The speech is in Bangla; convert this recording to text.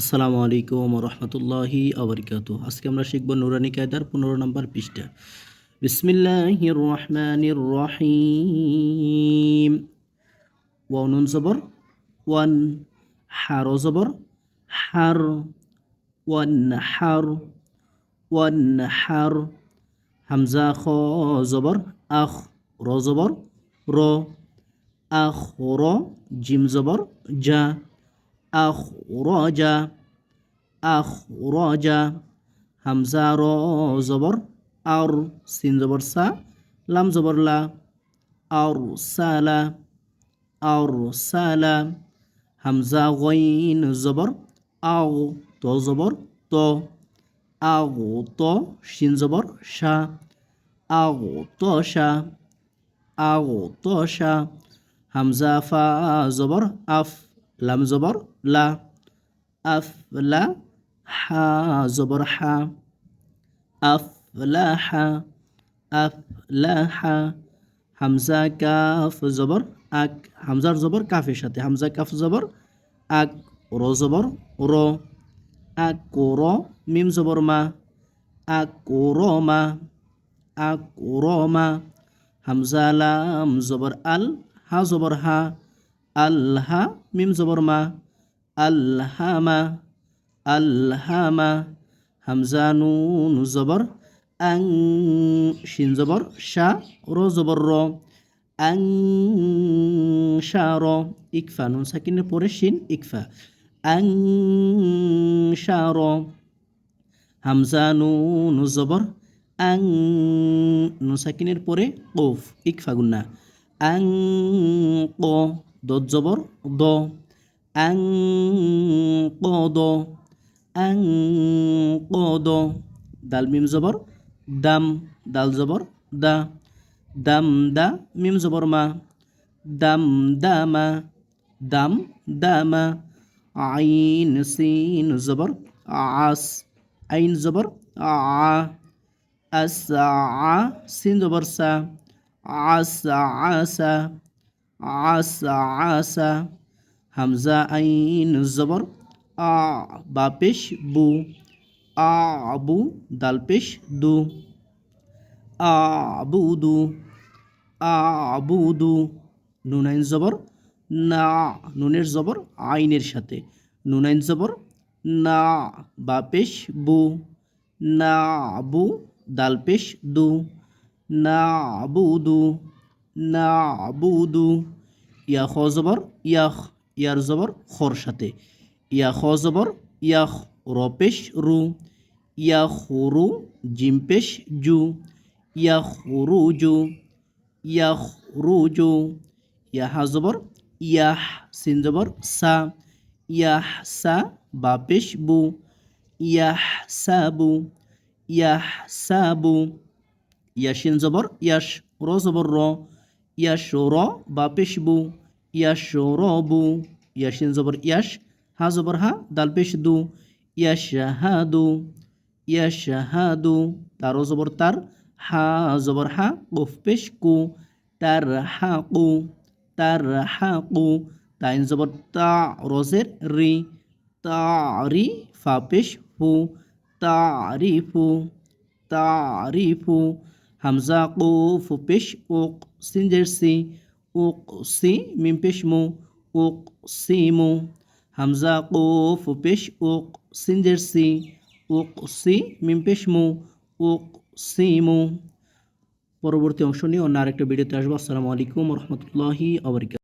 আসসালামু আলাইকুম রহমতুল্লাহি আবরকাত আজকে আমরা শিখব নুরানি কায়দার পনেরো নম্বর পৃষ্ঠা। বিসমিল্লাহির রহমানির রহিম। ওয়ানুন জবর, ওয়ান হার জবর, হার, ওয়ান হার ওয়ান হার, হামজা খ জবর, আখ র জবর, র, আখ র, জিম জবর যা আখরাজা আখরাজা হামজা র জবর আর সিন জবর সা লাম জবর লা আর সালা আর সালা হামজা গইন জবর আও ত জবর ত আও ত শিন জবর শা আও ত শা আও ত শা হামজা ফা আফ লাম জবর লা আফ লা হা জবর হা আফ লা হা আফ লা হা হামজা কাফ জবর আক হামজার জবর কাফের সাথে হামজা কাফ জবর আক র জবর র আক র মিম জবর মা আক র মা আক র মা হামজা লাম আল হা জবর হা আল্লাহা, মিম জবর মা, আল্লাহামা আল্লাহামা, হামজা নুন জবর, আং, শিন জবর, শা, র জবর, র, আং, শা, র, ইকফা, নুন সাকিনের পরে শিন, ইকফা, আং, শা, র, হামজা নুন জবর, আং, নুন সাকিনের পরে কফ, ইকফা গুন্না, আং, ক জবর দ আং দ আং দ দাল মিম জবর দাম দাল জবর দা দাম দা মিম জবর মা দাম দামা দাম দামা আইন সিন জবর আস আইন জবর আ আস সিন জবর সা আস আসা আসা আসা হামজা আইন জবর। আ, বা বু। আবু দাল পেশ দু। আবুদু আবুদু নুন আইন জবর। না, নুনের জবর আইনের সাথে। নুন আইন জবর। না, বা পেশ বু। না, বু, দাল পেশ দু। না বুদু না বুদু ইয়া খ জবর ইয়াখ ইয়ার জবর খর সাথে ইয়া খ জবর ইয়াখ রপেশ রু ইয়া খরু জিম পেশ জু ইয়া খরু জু ইয়া খরু জু ইয়া হা জবর ইয়াহ সিন জবর সা ইয়াহ সা বা পেশ বু ইয়াহ সাবু ইয়াহ সাবু ইয়াশিন জবর ইয়াশ র জবর র ইয়াশ র বা পেশ বু ইয়াশ র বু ইয়াশিন জবর ইয়াশ হা জবর হা দাল পেশ দু ইয়াশ হা দু ইয়াশ হা দু তার জবর তার হা জবর হা কফ পেশ কু তার হা কু তার হা কু তাইন জবর তা রজের রি তারি ফা পেশ ফু তারিফু তারিফু হামজা কুফ পেশ উক সিনজের সি উক সি মিম পেশ মু হামজা কুফ পেশ উক সিনজের সি উক সি মিম পেশ মু উক সিমু পরবর্তী অংশ নিয়ে অন্য আরেকটা ভিডিওতে আসব। আসসালামু আলাইকুম রহমতুল্লাহি আবরিকা